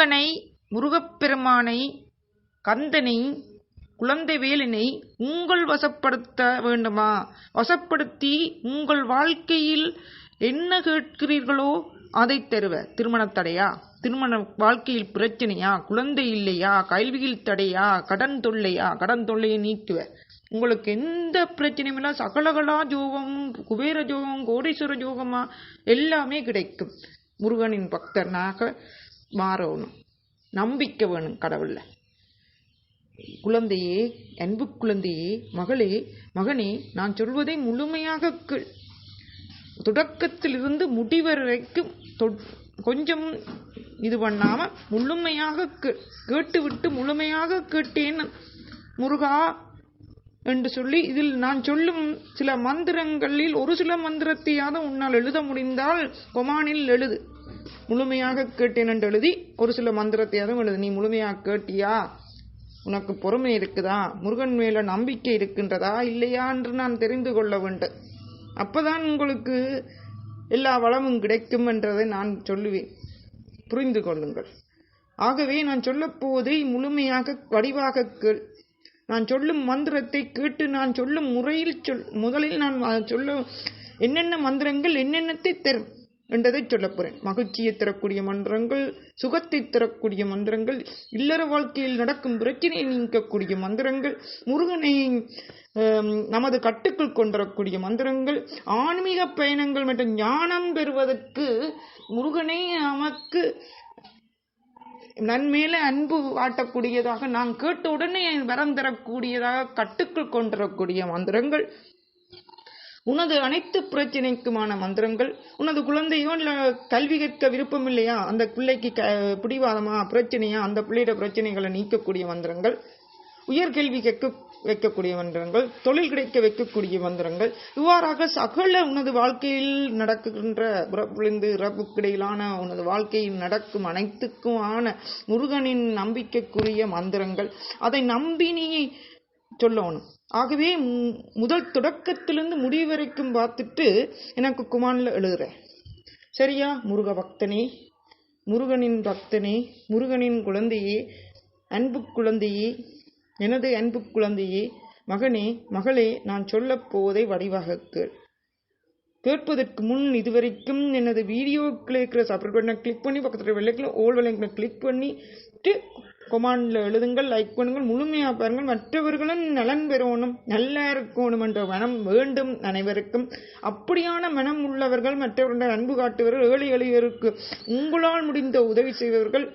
முருகனை முருகப்பெருமானை கந்தனை குழந்தைவேலினை உங்கள் வசப்படுத்த வேண்டுமா? வசப்படுத்தி உங்கள் வாழ்க்கையில் என்ன கேட்கிறீர்களோ அதை தருவ. திருமண தடையா? திருமண வாழ்க்கையில் பிரச்சனையா? குழந்தை இல்லையா? கல்வியில் தடையா? கடன் தொல்லையா? கடன் தொல்லையை நீக்குவ உங்களுக்கு எந்த பிரச்சனையும் இல்லை. சகலகலா ஜோகம் குபேர ஜோகம் கோடீஸ்வர ஜோகமா எல்லாமே கிடைக்கும். முருகனின் பக்தனாக மாறணும் நம்பிக்கை வேணும் கடவுளில். குழந்தையே அன்பு குழந்தையே மகளே மகனே நான் சொல்வதை முழுமையாக கேள். தொடக்கத்திலிருந்து முடிவரைக்கும் கொஞ்சம் இது பண்ணாம முழுமையாக கே- கேட்டுவிட்டு முழுமையாக கேட்டேன். முருகா என்று சொல்லி இதில் நான் சொல்லும் சில மந்திரங்களில் ஒரு சில மந்திரத்தையாவது உன்னால் எழுத முடிந்தால் கொமானில் எழுது. முழுமையாக கேட்டேன் என்று எழுதி ஒரு சில மந்திரத்தையாவது எழுது. நீ முழுமையாக கேட்டியா? உனக்கு பொறுமை இருக்குதா? முருகன் மேல நம்பிக்கை இருக்கின்றதா? இல்லையா? என்று நான் தெரிந்து கொள்ள வேண்டும். அப்பதான் உங்களுக்கு எல்லா வளமும் கிடைக்கும் என்றதை நான் சொல்லுவேன். புரிந்து கொள்ளுங்கள். ஆகவே நான் சொல்லப்போவதை முழுமையாக வடிவாக கேள். நான் சொல்லும் மந்திரத்தை கேட்டு நான் சொல்லும் முறையில் சொல் முதலில் நான் சொல்ல என்னென்ன மந்திரங்கள் என்னென்னத்தை தரும் என்றதை சொல்லப் போறேன். மகிழ்ச்சியை தரக்கூடிய மந்திரங்கள் சுகத்தை தரக்கூடிய மந்திரங்கள் இல்லற வாழ்க்கையில் நடக்கும் பிரச்சனையை நீக்கக்கூடிய மந்திரங்கள் முருகனை நமது கட்டுக்குள் கொண்டுவரக்கூடிய மந்திரங்கள் ஆன்மீக பயணங்கள் மற்றும் ஞானம் பெறுவதற்கு முருகனை நமக்கு நன்மேல அன்பு வாட்டக்கூடியதாக நான் கேட்ட உடனே வரம் தரக்கூடியதாக கட்டுக்குள் கொண்டரக்கூடிய மந்திரங்கள். உனது அனைத்து பிரச்சனைக்குமான மந்திரங்கள் உனது குழந்தையோ கல்வி கற்க விருப்பம் இல்லையா அந்த பிள்ளைக்கு க பிடிவாதமா பிரச்சனையா? அந்த பிள்ளையோட பிரச்சனைகளை நீக்கக்கூடிய மந்திரங்கள் உயர்கல்வி கேட்க வைக்கக்கூடிய மந்திரங்கள் தொழில் கிடைக்க வைக்கக்கூடிய மந்திரங்கள் இவ்வாறாக சகல உனது வாழ்க்கையில் நடக்கின்ற பிறப்பிலிருந்து இறப்புக்கு இடையிலான உனது வாழ்க்கையில் நடக்கும் அனைத்துக்குமான முருகனின் நம்பிக்கைக்குரிய மந்திரங்கள். அதை நம்பி நீ சொல்லணும். ஆகவே முதல் தொடக்கத்திலிருந்து முடிவு வரைக்கும் பார்த்துட்டு எனக்கு குமானில் எழுதுறேன். சரியா? முருக பக்தனே முருகனின் பக்தனே முருகனின் குழந்தையே அன்பு குழந்தையே எனது அன்பு குழந்தையே மகனே மகளே நான் சொல்லப் போவதை வடிவாக கேள் கேட்பதற்கு முன் இதுவரைக்கும் எனது வீடியோக்கில் இருக்கிற சப்ஸ்கிரைப் பண்ண கிளிக் பண்ணி பக்கத்தில் வெள்ளைக்கில் ஓல் வெள்ளைக்கில் கிளிக் பண்ணிட்டு கொமாண்டில் எழுதுங்கள் லைக் பண்ணுங்கள் முழுமையாக பாருங்கள். மற்றவர்களும் நலன் பெறணும் நல்லா இருக்கணும் என்ற மனம் வேண்டும் அனைவருக்கும். அப்படியான மனம் உள்ளவர்கள் மற்றவர்களுடைய அன்பு காட்டுவர்கள் ஏழை எளியருக்கு உங்களால் முடிந்த உதவி செய்வர்கள்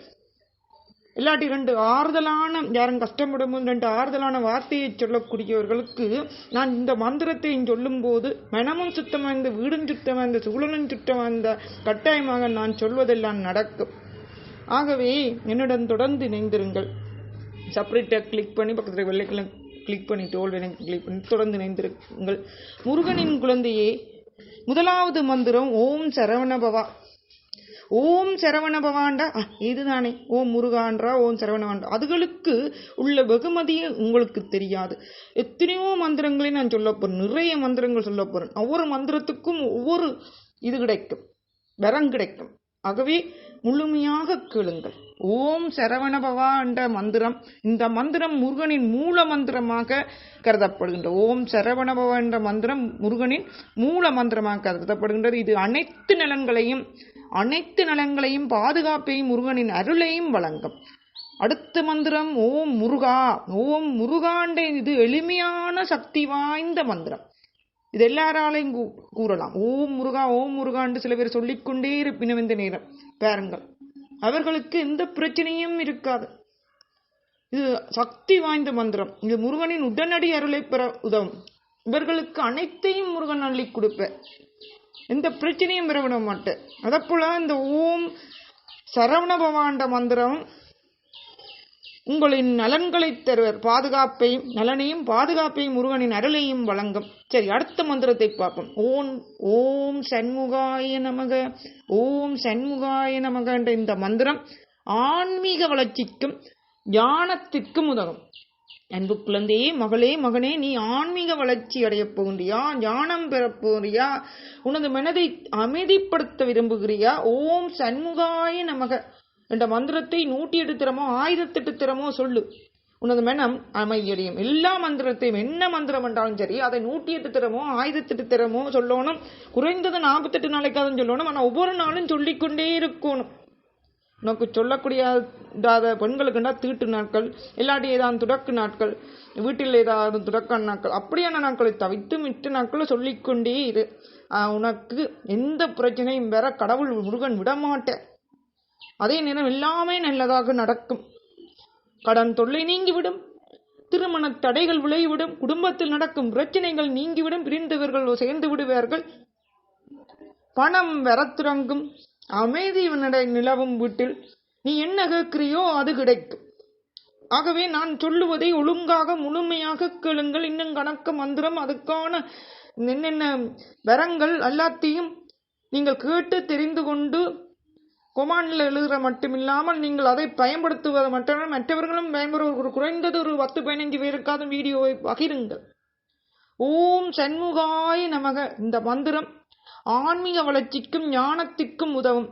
இல்லாட்டி ரெண்டு ஆறுதலான யாரும் கஷ்டப்படும் ரெண்டு ஆறுதலான வார்த்தையை சொல்லக்கூடியவர்களுக்கு நான் இந்த மந்திரத்தை சொல்லும்போது மனமும் சுத்தமாய்ந்த வீடும் சுத்தமாய்ந்த சூழலும் சுத்தமாய்ந்த கட்டாயமாக நான் சொல்வதெல்லாம் நடக்கும். ஆகவே என்னுடன் தொடர்ந்து இணைந்திருங்கள். செப்பரேட்டை கிளிக் பண்ணி பக்கத்தில் வெள்ளைக்கெல்லாம் கிளிக் பண்ணி தோல் கிளிக் பண்ணி தொடர்ந்து இணைந்திருங்கள். முருகனின் குழந்தையே முதலாவது மந்திரம் ஓம் சரவணபவா ஓம் சரவணபவாண்டா இதுதானே. ஓம் முருகான்றா ஓம் சரவணவாண்டா அதுகளுக்கு உள்ள வெகுமதியே உங்களுக்கு தெரியாது. எத்தனையோ மந்திரங்களை நான் சொல்ல போறேன். நிறைய மந்திரங்கள் சொல்ல போறேன். ஒவ்வொரு மந்திரத்துக்கும் ஒவ்வொரு இது கிடைக்கும். வரம் கிடைக்கும். ஆகவே முழுமையாக கேளுங்கள். ஓம் சரவணபவா என்ற மந்திரம் இந்த மந்திரம் முருகனின் மூல மந்திரமாக கருதப்படுகின்ற ஓம் சரவணபவா என்ற மந்திரம் முருகனின் மூல மந்திரமாக கருதப்படுகின்றது. இது அனைத்து நலன்களையும் அனைத்து நலன்களையும் பாதுகாப்பையும் முருகனின் அருளையும் வழங்கும். அடுத்த மந்திரம் ஓம் முருகா. ஓம் முருகாண்ட இது எளிமையான சக்தி வாய்ந்த மந்திரம். இது எல்லாராலையும் கூ- கூறலாம். ஓம் முருகா ஓம் முருகான்னு சில பேர் சொல்லிக்கொண்டே இருப்பினும் இந்த நேரம். பேரங்கள். அவர்களுக்கு எந்த பிரச்சனையும் இருக்காது. இது சக்தி வாய்ந்த மந்திரம். இது முருகனின் உடனடி அருளை பெற உதவும். இவர்களுக்கு அனைத்தையும் முருகன் அள்ளி கொடுப்பேன். எந்த பிரச்சனையும் பெற விட மாட்டேன். அதப்போல இந்த ஓம் சரவண பவாண்ட மந்திரம் உங்களின் நலன்களை தருவர். பாதுகாப்பையும் நலனையும் பாதுகாப்பையும் முருகனின் அருளையும் வழங்கும். சரி அடுத்த மந்திரத்தை பார்ப்போம். ஓம் ஓம் சண்முகாய நமக ஓம் சண்முகாய நமக என்ற இந்த மந்திரம் ஆன்மீக வளர்ச்சிக்கும் ஞானத்திற்கும் உதவும். அன்பு குழந்தையே மகளே மகனே நீ ஆன்மீக வளர்ச்சி அடையப் போகின்றியா? ஞானம் பெறப் போகிறியா உனது மனதை அமைதிப்படுத்த விரும்புகிறியா? ஓம் சண்முகாய நமக. என்ற மந்திரத்தை நூற்றி எட்டு திறமோ ஆயிரத்தெட்டு திறமோ சொல்லு. உனது மனம் அமைதியடையும் எல்லா மந்திரத்தையும் என்ன மந்திரம் என்றாலும் சரி அதை நூற்றி எட்டு திறமோ ஆயிரத்தெட்டு திறமோ சொல்லணும். குறைந்தது நாற்பத்தெட்டு நாளைக்காதும் சொல்லணும். ஆனால் ஒவ்வொரு நாளும் சொல்லிக்கொண்டே இருக்கணும். உனக்கு சொல்லக்கூடியதாத பெண்களுக்குண்டா தீட்டு நாட்கள் இல்லாட்டி ஏதாவது துடக்கு நாட்கள் வீட்டில் ஏதாவது துடக்க நாட்கள் அப்படியான நாட்களை தவிர்த்து மிட்டு நாட்களை சொல்லிக்கொண்டே இரு. உனக்கு எந்த பிரச்சனையும் வேற கடவுள் முருகன் விடமாட்டேன் அதே நேரம் எல்லாமே நல்லதாக நடக்கும். கடன் தொல்லை நீங்கிவிடும். திருமண தடைகள் விளைவிடும். குடும்பத்தில் நடக்கும் பிரச்சனைகள் நீங்கிவிடும். பிரிந்தவர்கள் சேர்ந்து விடுவார்கள். பணம் வரத்துறங்கும். அமைதி நிலவும் வீட்டில் நீ என்ன கேட்கிறியோ அது கிடைக்கும். ஆகவே நான் சொல்லுவதை ஒழுங்காக முழுமையாக கேளுங்கள். இன்னும் கணக்கு மந்திரம் அதுக்கான என்னென்ன வரங்கள் எல்லாத்தையும் நீங்கள் கேட்டு தெரிந்து கொண்டு கொமாண்டில் எழுதுற மட்டுமில்லாமல் நீங்கள் அதை பயன்படுத்துவது மட்டுமே மற்றவர்களும் பயன்பெற ஒரு குறைந்தது ஒரு பத்து பதினைஞ்சு பேருக்காவது வீடியோவை பகிருங்கள். ஓம் சண்முகாய் நமக. இந்த மந்திரம் ஆன்மீக வளர்ச்சிக்கும் ஞானத்திற்கும் உதவும்.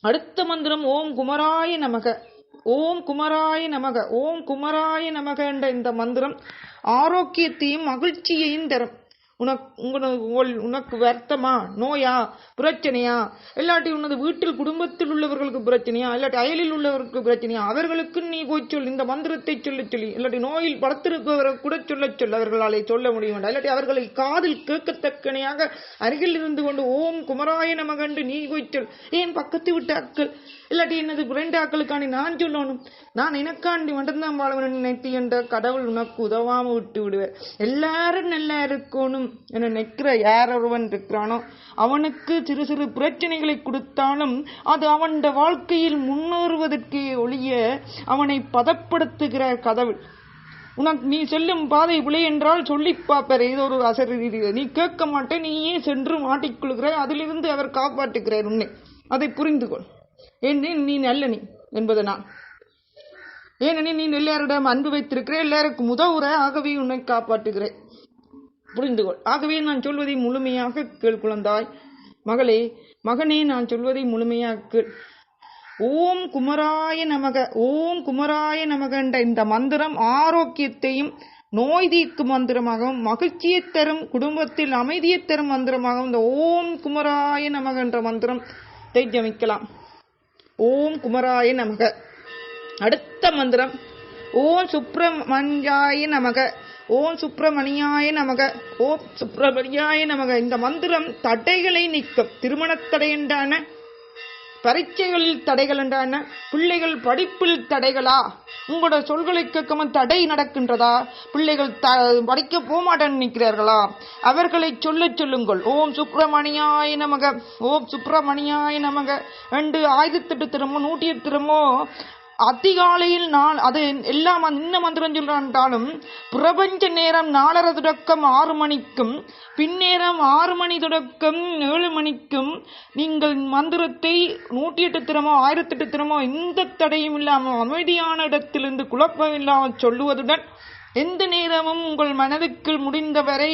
அடுத்த மந்திரம் ஓம் குமராய நமக. ஓம் குமராய நமக. ஓம் குமராய நமக என்ற இந்த மந்திரம் ஆரோக்கியத்தையும் மகிழ்ச்சியையும் தரும். உனக்கு உங்கள- உனக்கு வருத்தமா? நோயா? பிரச்சனையா? இல்லாட்டி உனது வீட்டில் குடும்பத்தில் உள்ளவர்களுக்கு பிரச்சனையா? இல்லாட்டி அயலில் உள்ளவர்களுக்கு பிரச்சனையா? அவர்களுக்கு நீ போய் சொல் இந்த மந்திரத்தை சொல்ல சொல்லி. இல்லாட்டி நோயில் படுத்திருப்பவரை கூட சொல்ல சொல் அவர்களாலே சொல்ல முடியும் இல்லாட்டி அவர்களை காதில் கேட்கத்தக்கனையாக அருகில் இருந்து கொண்டு ஓம் குமராய நமகண்டு நீ போய் சொல். ஏன் பக்கத்து விட்டு அக்கள் இல்லாட்டி என்னது ரெண்டு ஆக்களுக்காண்டி நான் சொல்லணும். நான் எனக்காண்டி மட்டும்தான் வாழவன் நினைத்து என்ற கடவுள் உனக்கு உதவாம விட்டு விடுவேன் எல்லாரும் நல்லா இருக்கணும் என நிற்கிற யார் ஒருவன் இருக்கிறானோ அவனுக்கு சிறு சிறு பிரச்சனைகளை கொடுத்தாலும் அது அவன் வாழ்க்கையில் முன்னேறுவதற்கு ஒழிய அவனை பதப்படுத்துகிற கடவுள் உனக்கு நீ செல்லும் பாதை விளை என்றால் சொல்லி பார்ப்பார். இது ஒரு அசரீதி நீ கேட்க மாட்டே நீயே சென்று மாட்டிக்கொள்கிறாய் அதிலிருந்து அவர் காப்பாற்றுகிறார் உன்னை. அதை புரிந்து கொள் ஏனெனில் நீ நல்ல நீ என்பது நான் ஏனெனில் நீ எல்லாரிடம் அன்பு வைத்திருக்கிறேன் எல்லாருக்கும் உதவுற ஆகவே உன்னை காப்பாற்றுகிறேன் புரிந்து கொள் ஆகவே நான் சொல்வதை முழுமையாக கேள் குழந்தாய். மகளே மகனே நான் சொல்வதை முழுமையாக கேள். ஓம் குமராய நமக ஓம் குமராய நமக என்ற இந்த மந்திரம் ஆரோக்கியத்தையும் நோய் தீர்க்கும் மந்திரமாகவும் மகிழ்ச்சியை தரும் குடும்பத்தில் அமைதியை தரும் மந்திரமாகவும் இந்த ஓம் குமராய நமக என்ற மந்திரம் ஜமிக்கலாம் ஓம் குமராய நமக. அடுத்த மந்திரம். ஓம் சுப்பிரமணியாய நமக. ஓம் சுப்பிரமணியாய நமக. ஓம் சுப்பிரமணியாய நமக. இந்த மந்திரம் தடைகளை நீக்கும். திருமணத் என்றான பரீட்சைகளில் தடைகள் என்றான பிள்ளைகள் படிப்பில் தடைகளா? உங்களோட சொல்களை கேட்காம தடை நடக்கின்றதா? பிள்ளைகள் த படிக்க போமாட்டேன்னு நிற்கிறார்களா? அவர்களை சொல்ல சொல்லுங்கள். ஓம் சுப்பிரமணியாய நமக. ஓம் சுப்பிரமணியாய நமக. ரெண்டு ஆயிரத்தெட்டு திறமோ நூற்றி எட்டு திறமோ அதிகாலையில் நான் அது எல்லா என்ன மந்திரம் சொல்றாண்டாலும் பிரபஞ்ச நேரம் நாலரை தொடக்கம் ஆறு மணிக்கும் பின்னேரம் ஆறு மணி தொடக்கம் ஏழு மணிக்கும் நீங்கள் மந்திரத்தை நூற்றி எட்டு திறமோ ஆயிரத்தெட்டு திறமோ எந்த தடையும் இல்லாமல் அமைதியான இடத்திலிருந்து குழப்பம் இல்லாமல் சொல்லுவதுடன் எந்த நேரமும் உங்கள் மனதுக்குள் முடிந்தவரை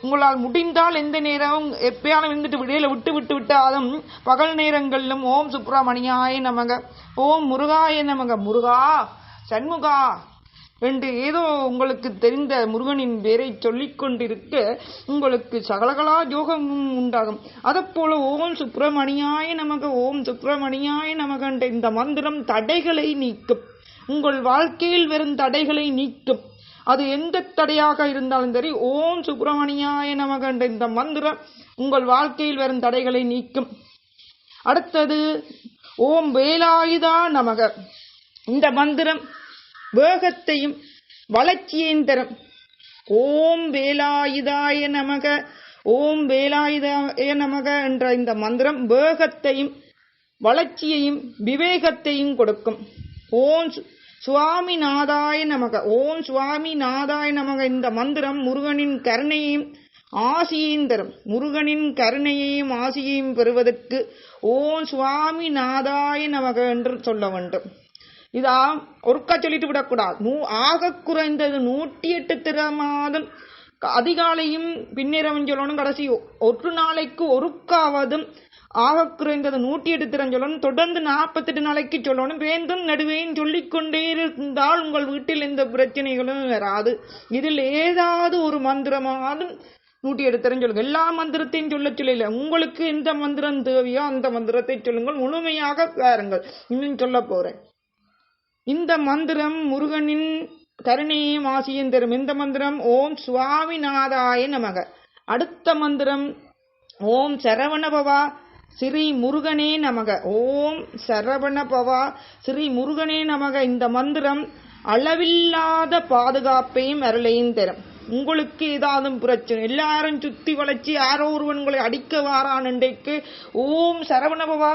உங்களால் முடிந்தால் எந்த நேரமும் எப்பயாலும் இருந்துட்டு விடையில விட்டு விட்டு விட்டாலும் பகல் நேரங்களிலும் ஓம் சுப்பிரமணியாய நமக ஓம் முருகாய நமக முருகா சண்முகா என்று ஏதோ உங்களுக்கு தெரிந்த முருகனின் பேரை சொல்லிக் கொண்டிருக்க உங்களுக்கு சகலகலா யோகமும் உண்டாகும். அதப்போல ஓம் சுப்பிரமணியாய நமக ஓம் சுப்பிரமணியாய நமக என்ற இந்த மந்திரம் தடைகளை நீக்கும். உங்கள் வாழ்க்கையில் வரும் தடைகளை நீக்கும். அது எந்த தடையாக இருந்தாலும் சரி ஓம் சுப்பிரமணியாய நமக என்ற இந்த மந்திரம் உங்கள் வாழ்க்கையில் வரும் தடைகளை நீக்கும். அடுத்தது ஓம் வேலாயுதா நமக. இந்த மந்திரம் வேகத்தையும் வளர்ச்சியையும் தரும். ஓம் வேலாயுதாய நமக ஓம் வேலாயுதாய நமக என்ற இந்த மந்திரம் வேகத்தையும் வளர்ச்சியையும் விவேகத்தையும் கொடுக்கும். ஓம் சுவாமி சுவாமிநாதாய நமக. ஓம் சுவாமிநாதாய நமக. இந்த மந்திரம் முருகனின் கருணையையும் ஆசியையும் தரும். முருகனின் கருணையையும் ஆசியையும் பெறுவதற்கு ஓம் சுவாமிநாதாய நமக என்று சொல்ல வேண்டும். இதா ஒருக்கா சொல்லிட்டு விடக்கூடாது. நூ ஆக குறைந்தது நூற்றி எட்டு திறமாதம் அதிகாலையும் பின்னிரவன் சொல்லணும் கடைசி. ஒரு நாளைக்கு ஒருக்காவதும் ஆக குறைந்தது நூற்றி எட்டு சொல்லணும். தொடர்ந்து நாற்பத்தெட்டு நாளைக்கு சொல்லணும். வேந்தும் நடுவேயும் சொல்லிக்கொண்டே இருந்தால் உங்கள் வீட்டில் எந்த பிரச்சனைகளும் வராது. இதில் ஏதாவது ஒரு மந்திரமாவது நூற்றி எட்டு சொல்லுங்கள். எல்லா மந்திரத்தையும் சொல்ல சொல்லல உங்களுக்கு எந்த மந்திரம் தேவையோ அந்த மந்திரத்தை சொல்லுங்கள். முழுமையாக பாருங்கள். இன்னும் சொல்ல போறேன். இந்த மந்திரம் முருகனின் கருணையும் ஆசியும் இந்த மந்திரம் ஓம் சுவாமிநாதாய நமக. அடுத்த மந்திரம் ஓம் சரவணபவா ஸ்ரீ முருகனே நமக. ஓம் சரவணபவா ஸ்ரீ முருகனே நமக. இந்த மந்திரம் அளவில்லாத பாதுகாப்பையும் அருளையும் தரும். உங்களுக்கு ஏதாவது பிரச்சனை. எல்லாரும் சுத்தி வளைச்சு யாரோ ஒருவன் உங்களை அடிக்க வாரான் இன்றைக்கு ஓம் சரவணபவா.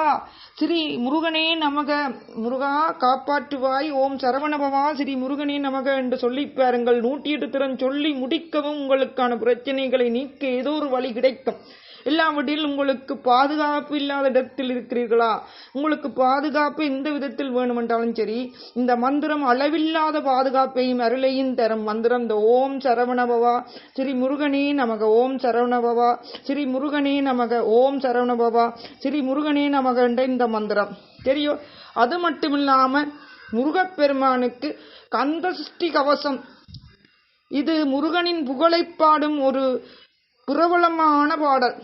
ஸ்ரீ முருகனே நமக. முருகா காப்பாற்றுவாய். ஓம் சரவணபவா. ஸ்ரீ முருகனே நமக என்று சொல்லி பாருங்கள். நூற்றி எட்டு திறன் சொல்லி முடிக்கவும் உங்களுக்கான பிரச்சனைகளை நீக்க ஏதோ ஒரு வழி கிடைக்கும். இல்லாவிடில் உங்களுக்கு பாதுகாப்பு இல்லாத இடத்தில் இருக்கிறீர்களா? உங்களுக்கு பாதுகாப்பு எந்த விதத்தில் வேணுமென்றாலும் சரி இந்த மந்திரம் அளவில்லாத பாதுகாப்பையும் அருளையும் தரும் மந்திரம். இந்த ஓம் சரவணபவா. ஸ்ரீ முருகனே நமக ஓம் சரவணபவா. ஸ்ரீ முருகனே நமக ஓம் சரவணபவா. ஸ்ரீ முருகனே நமக என்ற இந்த மந்திரம். தெரியும் அது மட்டுமில்லாம முருகப்பெருமானுக்கு கந்த சிருஷ்டி கவசம். இது முருகனின் புகழைப்பாடும் ஒரு பிரபலமான பாடல்.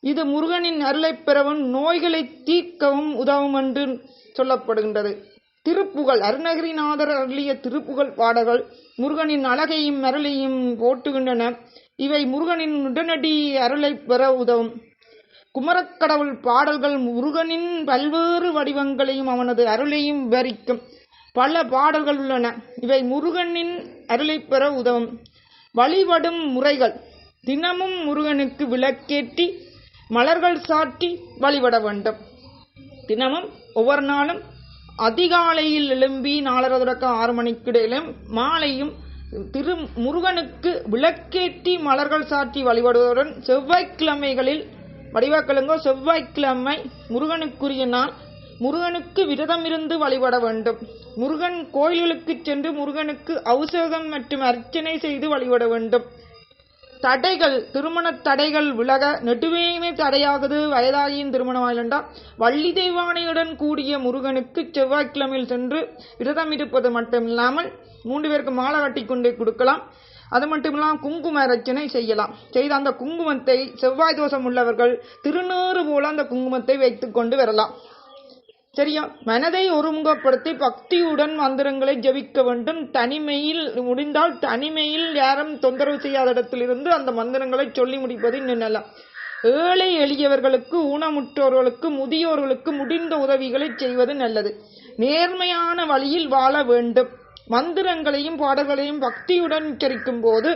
இது முருகனின் அருளை பெறவும் நோய்களை தீர்க்கவும் உதவும் என்று சொல்லப்படுகின்றது. திருப்புகழ் அருணகிரிநாதர் அருளிய திருப்புகழ் பாடல்கள் முருகனின் அழகையும் அருளையும் போட்டுகின்றன இவை முருகனின் உடனடி அருளை பெற உதவும். குமரக்கடவுள் பாடல்கள் முருகனின் பல்வேறு வடிவங்களையும் அவனது அருளையும் விவரிக்கும். பல பாடல்கள் உள்ளன. இவை முருகனின் அருளை பெற உதவும். வழிபடும் முறைகள். தினமும் முருகனுக்கு விளக்கேற்றி மலர்கள் சாற்றி வழிபட வேண்டும். தினமும் ஒவ்வொரு நாளும் அதிகாலையில் எழும்பி நாலரை தொடக்கம் ஆறு மணிக்கு இடையிலும் மாலையும் திரு முருகனுக்கு விளக்கேற்றி மலர்கள் சாற்றி வழிபடுவதுடன் செவ்வாய்க்கிழமைகளில் வடிவாக்கிழங்கோ செவ்வாய்க்கிழமை முருகனுக்குரிய நாள். முருகனுக்கு விரதம் இருந்து வழிபட வேண்டும். முருகன் கோயில்களுக்கு சென்று முருகனுக்கு அபிஷேகம் மற்றும் அர்ச்சனை செய்து வழிபட வேண்டும். தடைகள் திருமண தடைகள் விலக நெடுவேமே தடையாகுது. வயதாகியும் திருமணமாயிலண்டா வள்ளி தெய்வானையுடன் கூடிய முருகனுக்கு செவ்வாய்க்கிழமையில் சென்று விரதம் இருப்பது மட்டுமில்லாமல் மூன்று பேருக்கு மாலை கட்டி கொண்டே கொடுக்கலாம். அது மட்டும் இல்லாமல் குங்கும ரச்சனை செய்யலாம். செய்த அந்த குங்குமத்தை செவ்வாய் தோஷம் உள்ளவர்கள் திருநூறு போல அந்த குங்குமத்தை வைத்து கொண்டு வரலாம். சரியா மனதை ஒருமுகப்படுத்தி பக்தியுடன் மந்திரங்களை ஜபிக்க வேண்டும். தனிமையில் முடிந்தால் தனிமையில் யாரும் தொந்தரவு செய்யாத இடத்திலிருந்து அந்த மந்திரங்களை சொல்லி முடிப்பது இன்னும் ஏழை எளியவர்களுக்கு ஊனமுற்றோர்களுக்கு முதியோர்களுக்கு முடிந்த உதவிகளை செய்வது நல்லது. நேர்மையான வழியில் வாழ வேண்டும். மந்திரங்களையும் பாடல்களையும் பக்தியுடன் உச்சரிக்கும் போது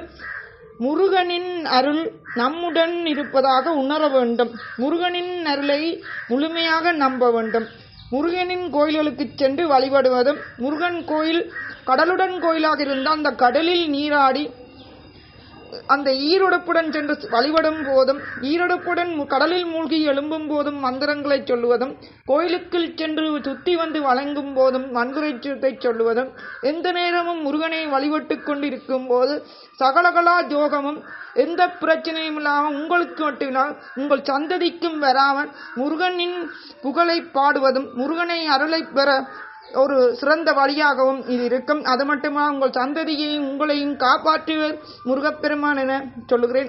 முருகனின் அருள் நம்முடன் இருப்பதாக உணர வேண்டும். முருகனின் அருளை முழுமையாக நம்ப வேண்டும். முருகனின் கோயில்களுக்கு சென்று வழிபடுவதும் முருகன் கோயில் கடலுடன் கோயிலாக இருந்தால் அந்த கடலில் நீராடி அந்த ஈரொடுப்புடன் சென்று வழிபடும் போதும் ஈரொடுப்புடன் கடலில் மூழ்கி எழும்பும் போதும் மந்திரங்களை சொல்லுவதும் கோயிலுக்குள் சென்று சுத்தி வந்து வழங்கும் போதும் மந்திரத்தை சொல்லுவதும் எந்த நேரமும் முருகனை வழிபட்டுக் கொண்டிருக்கும் போது சகலகலா ஜோகமும் எந்த பிரச்சனையும் இல்லாமல் உங்களுக்கு மட்டுமினால் உங்கள் சந்ததிக்கும் வராமல் முருகனின் புகழை பாடுவதும் முருகனை அருளை பெற ஒரு சிறந்த வழியாகவும் இது இருக்கும். அது மட்டுமா உங்கள் சந்ததியையும் உங்களையும் காப்பாற்றுவர் முருகப்பெருமான் என சொல்லுகிறேன்.